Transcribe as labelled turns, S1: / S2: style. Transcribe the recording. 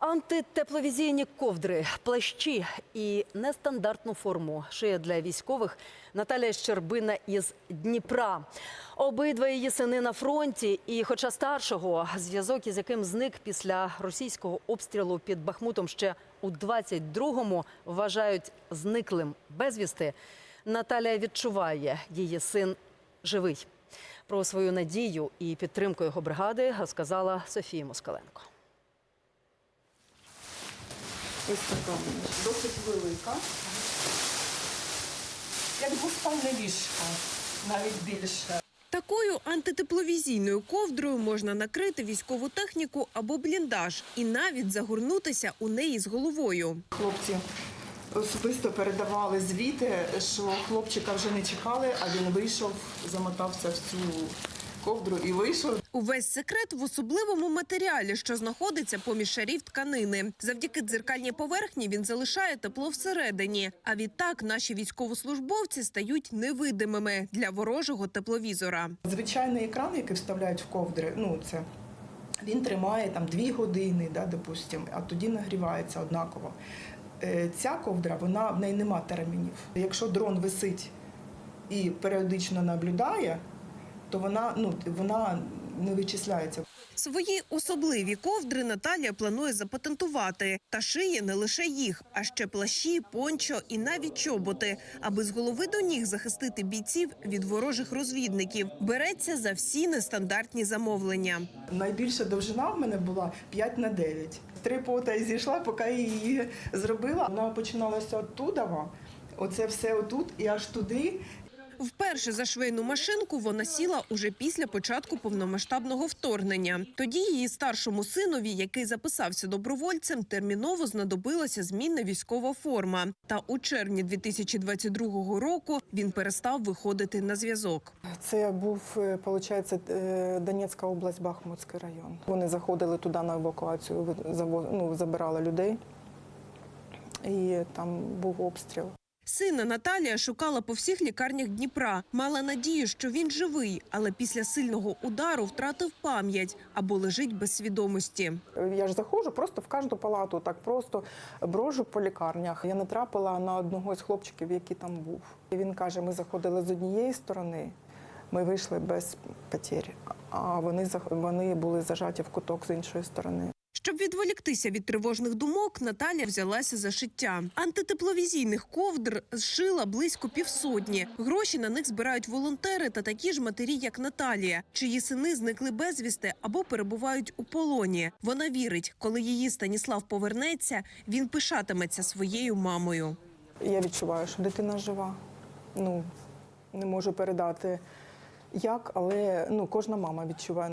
S1: Антитепловізійні ковдри, плащі і нестандартну форму шиє для військових Наталія Щербина із Дніпра. Обидва її сини на фронті, і, хоча старшого, зв'язок із яким зник після російського обстрілу під Бахмутом ще у 22-му вважають зниклим безвісти, Наталія відчуває, її син живий. Про свою надію і підтримку його бригади розказала Софія Москаленко.
S2: Ось така вона, досить велика. Як двоспальне ліжко, навіть більше.
S3: Такою антитепловізійною ковдрою можна накрити військову техніку або бліндаж і навіть загорнутися у неї з головою.
S2: Хлопці особисто передавали звіти, що хлопчика вже не чекали, а він вийшов, замотався в цю ковдру і вийшов.
S3: Увесь секрет в особливому матеріалі, що знаходиться поміж шарів тканини. Завдяки дзеркальній поверхні він залишає тепло всередині. А відтак наші військовослужбовці стають невидимими для ворожого тепловізора.
S2: Звичайний екран, який вставляють в ковдри, ну це він тримає там дві години, да, допустимо, а тоді нагрівається однаково. Е, Ця ковдра, вона в неї нема термінів. Якщо дрон висить і періодично наблюдає, то вона, ну, вона не вичисляється.
S3: Свої особливі ковдри Наталія планує запатентувати та шиє не лише їх, а ще плащі, пончо і навіть чоботи, аби з голови до ніг захистити бійців від ворожих розвідників. Береться за всі нестандартні замовлення.
S2: Найбільша довжина в мене була 5 на 9. Три пота і зійшла, поки я її зробила. Вона починалася оттуда, оце все отут і аж туди.
S3: Вперше за швейну машинку вона сіла уже після початку повномасштабного вторгнення. Тоді її старшому синові, який записався добровольцем, терміново знадобилася змінна військова форма. Та у червні 2022 року він перестав виходити на зв'язок.
S4: Це був, виходить, Донецька область, Бахмутський район. Вони заходили туди на евакуацію, ну, забирали людей, і там був обстріл.
S3: Сина Наталія шукала по всіх лікарнях Дніпра. Мала надію, що він живий, але після сильного удару втратив пам'ять або лежить без свідомості.
S4: Я ж заходжу просто в кожну палату, так просто брожу по лікарнях. Я натрапила на одного з хлопчиків, який там був. Він каже: ми заходили з однієї сторони, ми вийшли без потерь, а вони, вони були зажаті в куток з іншої сторони.
S3: Щоб відволіктися від тривожних думок, Наталя взялася за шиття. Антитепловізійних ковдр зшила близько півсотні. Гроші на них збирають волонтери та такі ж матері, як Наталія, чиї сини зникли безвісти або перебувають у полоні. Вона вірить, коли її Станіслав повернеться, він пишатиметься своєю мамою.
S4: Я відчуваю, що дитина жива. Ну не можу передати як, але ну кожна мама відчуває.